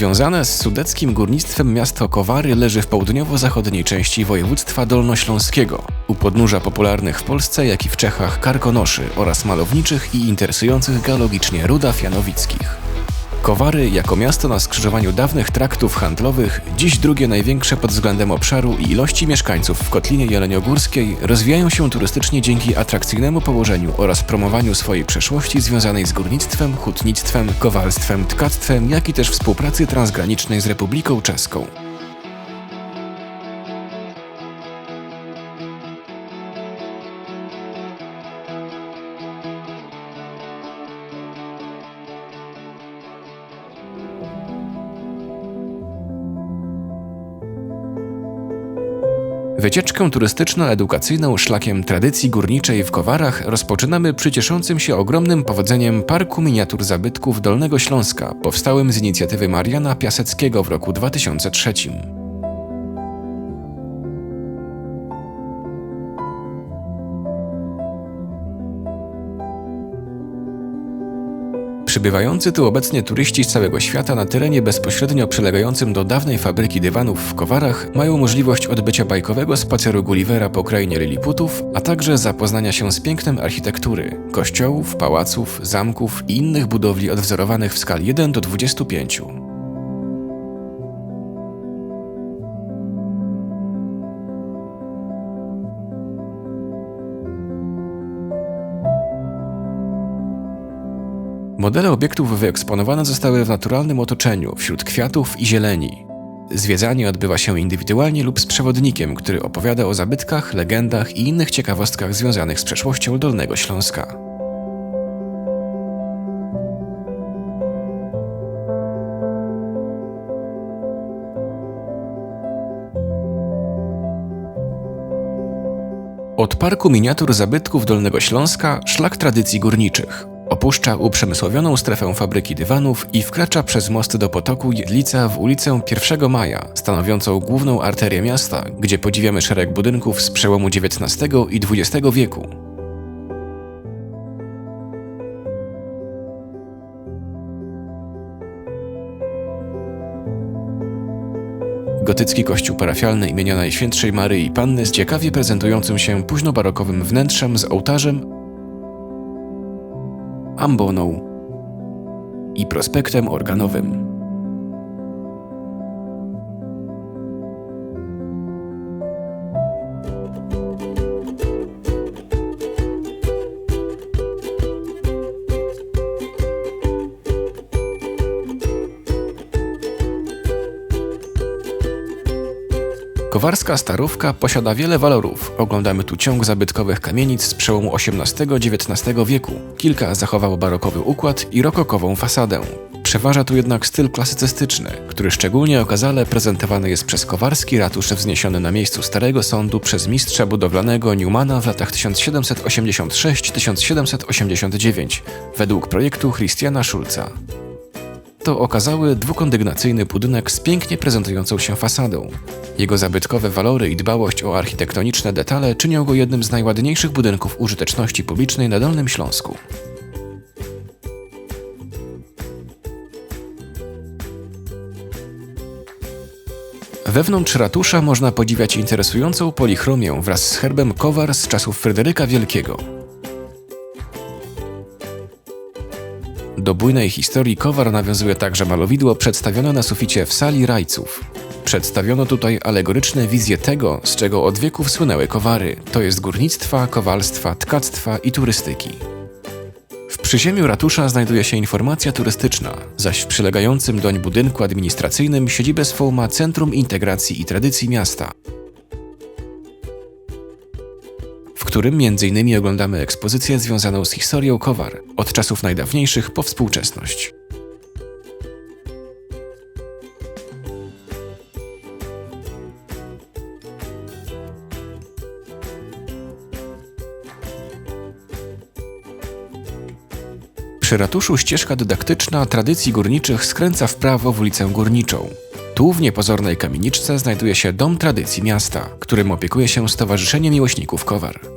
Związane z sudeckim górnictwem miasto Kowary leży w południowo-zachodniej części województwa dolnośląskiego, u podnóża popularnych w Polsce, jak i w Czechach karkonoszy oraz malowniczych i interesujących geologicznie rudaf janowickich. Kowary, jako miasto na skrzyżowaniu dawnych traktów handlowych, dziś drugie największe pod względem obszaru i ilości mieszkańców w Kotlinie Jeleniogórskiej, rozwijają się turystycznie dzięki atrakcyjnemu położeniu oraz promowaniu swojej przeszłości związanej z górnictwem, hutnictwem, kowalstwem, tkactwem, jak i też współpracy transgranicznej z Republiką Czeską. Wycieczkę turystyczno-edukacyjną szlakiem tradycji górniczej w Kowarach rozpoczynamy przy cieszącym się ogromnym powodzeniem Parku Miniatur Zabytków Dolnego Śląska, powstałym z inicjatywy Mariana Piaseckiego w roku 2003. Przybywający tu obecnie turyści z całego świata na terenie bezpośrednio przylegającym do dawnej fabryki dywanów w Kowarach mają możliwość odbycia bajkowego spaceru Gullivera po krainie Liliputów, a także zapoznania się z pięknem architektury, kościołów, pałaców, zamków i innych budowli odwzorowanych w skali 1 do 25. Modele obiektów wyeksponowane zostały w naturalnym otoczeniu, wśród kwiatów i zieleni. Zwiedzanie odbywa się indywidualnie lub z przewodnikiem, który opowiada o zabytkach, legendach i innych ciekawostkach związanych z przeszłością Dolnego Śląska. Od Parku Miniatur Zabytków Dolnego Śląska szlak tradycji górniczych. Opuszcza uprzemysłowioną strefę fabryki dywanów i wkracza przez most do potoku Jedlica w ulicę 1 Maja, stanowiącą główną arterię miasta, gdzie podziwiamy szereg budynków z przełomu XIX i XX wieku. Gotycki kościół parafialny imienia Najświętszej Maryi Panny z ciekawie prezentującym się późnobarokowym wnętrzem z ołtarzem amboną i prospektem organowym. Kowarska Starówka posiada wiele walorów. Oglądamy tu ciąg zabytkowych kamienic z przełomu XVIII-XIX wieku. Kilka zachowało barokowy układ i rokokową fasadę. Przeważa tu jednak styl klasycystyczny, który szczególnie okazale prezentowany jest przez Kowarski ratusz wzniesiony na miejscu Starego Sądu przez mistrza budowlanego Newmana w latach 1786-1789 według projektu Christiana Schulza to okazały dwukondygnacyjny budynek z pięknie prezentującą się fasadą. Jego zabytkowe walory i dbałość o architektoniczne detale czynią go jednym z najładniejszych budynków użyteczności publicznej na Dolnym Śląsku. Wewnątrz ratusza można podziwiać interesującą polichromię wraz z herbem Kowar z czasów Fryderyka Wielkiego. Do bujnej historii Kowar nawiązuje także malowidło przedstawione na suficie w sali rajców. Przedstawiono tutaj alegoryczne wizje tego, z czego od wieków słynęły Kowary, to jest górnictwa, kowalstwa, tkactwa i turystyki. W przyziemiu ratusza znajduje się informacja turystyczna, zaś w przylegającym doń budynku administracyjnym siedzibę swą ma Centrum Integracji i Tradycji Miasta, którym m.in. oglądamy ekspozycję związaną z historią Kowar, od czasów najdawniejszych po współczesność. Przy ratuszu ścieżka dydaktyczna tradycji górniczych skręca w prawo w ulicę Górniczą. Tu w niepozornej kamieniczce znajduje się Dom Tradycji Miasta, którym opiekuje się Stowarzyszenie Miłośników Kowar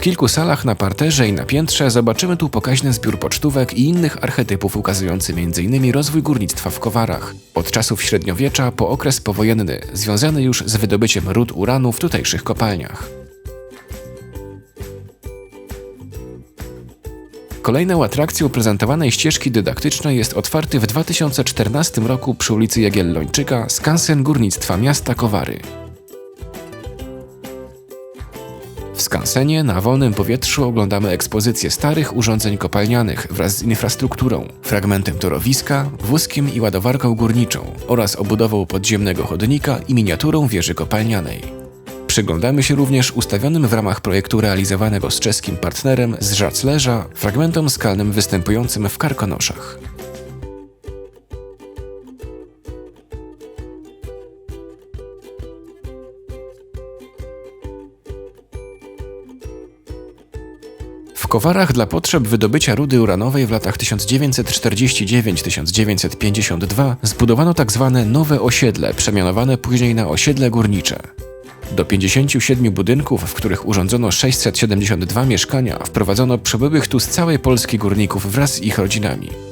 W kilku salach na parterze i na piętrze zobaczymy tu pokaźny zbiór pocztówek i innych archetypów ukazujący m.in. rozwój górnictwa w Kowarach. Od czasów średniowiecza po okres powojenny, związany już z wydobyciem ród uranu w tutejszych kopalniach. Kolejną atrakcją prezentowanej ścieżki dydaktycznej jest otwarty w 2014 roku przy ulicy Jagiellończyka skansen górnictwa miasta Kowary. Skansenie na wolnym powietrzu oglądamy ekspozycję starych urządzeń kopalnianych wraz z infrastrukturą, fragmentem torowiska, wózkiem i ładowarką górniczą oraz obudową podziemnego chodnika i miniaturą wieży kopalnianej. Przyglądamy się również ustawionym w ramach projektu realizowanego z czeskim partnerem z Żaclerza fragmentom skalnym występującym w Karkonoszach. Kowarach dla potrzeb wydobycia rudy uranowej w latach 1949-1952 zbudowano tzw. Tak nowe osiedle, przemianowane później na osiedle górnicze. Do 57 budynków, w których urządzono 672 mieszkania, wprowadzono przybyłych tu z całej Polski górników wraz z ich rodzinami.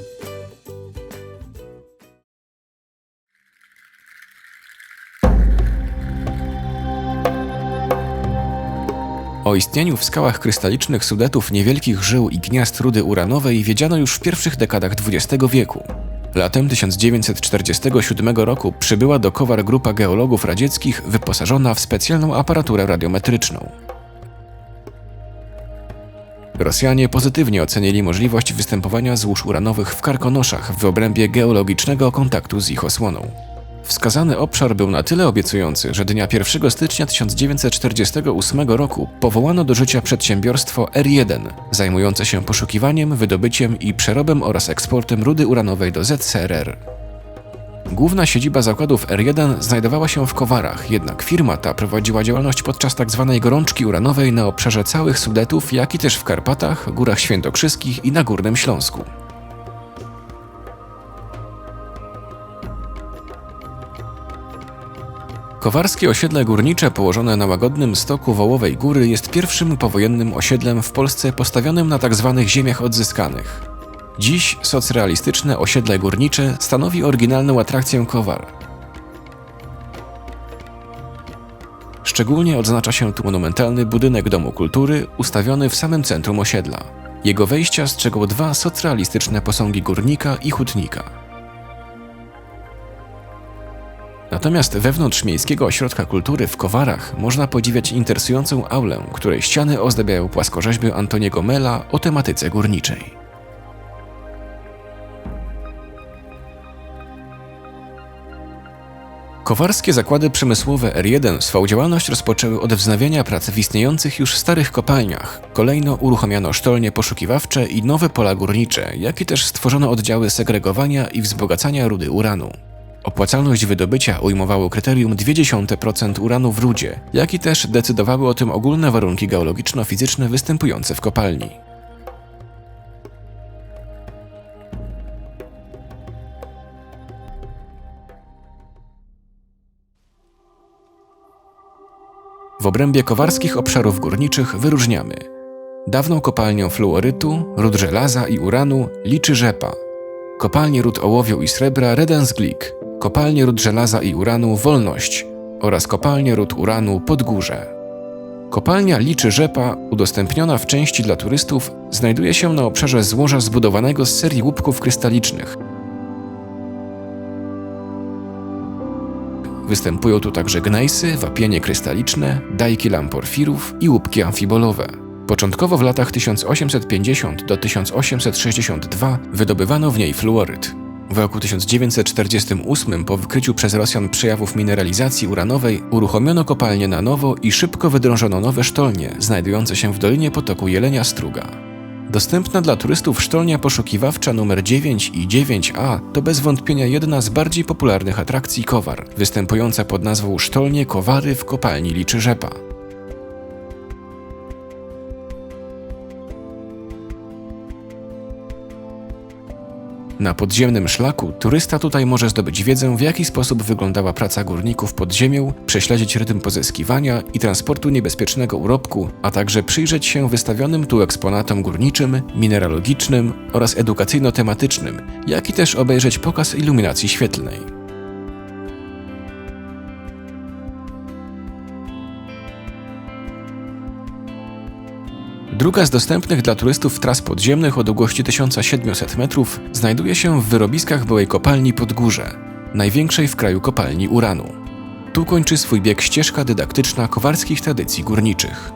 O istnieniu w skałach krystalicznych Sudetów niewielkich żył i gniazd rudy uranowej wiedziano już w pierwszych dekadach XX wieku. Latem 1947 roku przybyła do Kowar grupa geologów radzieckich wyposażona w specjalną aparaturę radiometryczną. Rosjanie pozytywnie ocenili możliwość występowania złóż uranowych w Karkonoszach w obrębie geologicznego kontaktu z ich osłoną. Wskazany obszar był na tyle obiecujący, że dnia 1 stycznia 1948 roku powołano do życia przedsiębiorstwo R1, zajmujące się poszukiwaniem, wydobyciem i przerobem oraz eksportem rudy uranowej do ZSRR. Główna siedziba zakładów R1 znajdowała się w Kowarach, jednak firma ta prowadziła działalność podczas tzw. Tak gorączki uranowej na obszarze całych Sudetów, jak i też w Karpatach, Górach Świętokrzyskich i na Górnym Śląsku. Kowarskie osiedle górnicze położone na łagodnym stoku Wołowej Góry jest pierwszym powojennym osiedlem w Polsce postawionym na tzw. Tak ziemiach odzyskanych. Dziś socrealistyczne osiedle górnicze stanowi oryginalną atrakcję Kowar. Szczególnie odznacza się tu monumentalny budynek Domu Kultury ustawiony w samym centrum osiedla. Jego wejścia strzegą dwa socrealistyczne posągi górnika i hutnika. Natomiast wewnątrz Miejskiego Ośrodka Kultury w Kowarach można podziwiać interesującą aulę, której ściany ozdabiają płaskorzeźby Antoniego Mela o tematyce górniczej. Kowarskie zakłady przemysłowe R1 swą działalność rozpoczęły od wznawiania prac w istniejących już starych kopalniach. Kolejno uruchomiono sztolnie poszukiwawcze i nowe pola górnicze, jak i też stworzono oddziały segregowania i wzbogacania rudy uranu. Opłacalność wydobycia ujmowało kryterium 0,2% uranu w rudzie, jak i też decydowały o tym ogólne warunki geologiczno-fizyczne występujące w kopalni. W obrębie kowarskich obszarów górniczych wyróżniamy dawną kopalnią fluorytu, ród żelaza i uranu liczy rzepa, kopalnię ród ołowiu i srebra Redensglick, kopalnie ród żelaza i uranu Wolność oraz kopalnie ród uranu Podgórze. Kopalnia Liczy Rzepa, udostępniona w części dla turystów, znajduje się na obszarze złoża zbudowanego z serii łupków krystalicznych. Występują tu także gnejsy, wapienie krystaliczne, dajki lamporfirów i łupki amfibolowe. Początkowo w latach 1850 do 1862 wydobywano w niej fluoryt. W roku 1948 po wykryciu przez Rosjan przejawów mineralizacji uranowej uruchomiono kopalnię na nowo i szybko wydrążono nowe sztolnie znajdujące się w dolinie potoku Jelenia Struga. Dostępna dla turystów sztolnia poszukiwawcza numer 9 i 9A to bez wątpienia jedna z bardziej popularnych atrakcji Kowar, występująca pod nazwą Sztolnie Kowary w kopalni Liczy Rzepa. Na podziemnym szlaku turysta tutaj może zdobyć wiedzę, w jaki sposób wyglądała praca górników pod ziemią, prześledzić rytm pozyskiwania i transportu niebezpiecznego urobku, a także przyjrzeć się wystawionym tu eksponatom górniczym, mineralogicznym oraz edukacyjno-tematycznym, jak i też obejrzeć pokaz iluminacji świetlnej. Druga z dostępnych dla turystów tras podziemnych o długości 1700 metrów znajduje się w wyrobiskach byłej kopalni Podgórze, największej w kraju kopalni uranu. Tu kończy swój bieg ścieżka dydaktyczna kowarskich tradycji górniczych.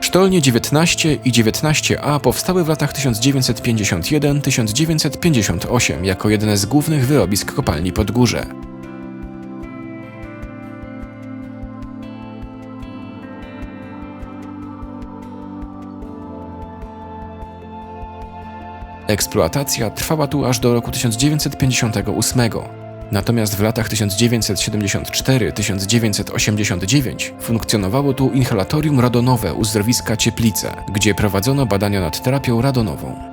Sztolnie 19 i 19A powstały w latach 1951-1958 jako jedne z głównych wyrobisk kopalni Podgórze. Eksploatacja trwała tu aż do roku 1958. Natomiast w latach 1974-1989 funkcjonowało tu inhalatorium radonowe uzdrowiska Cieplice, gdzie prowadzono badania nad terapią radonową.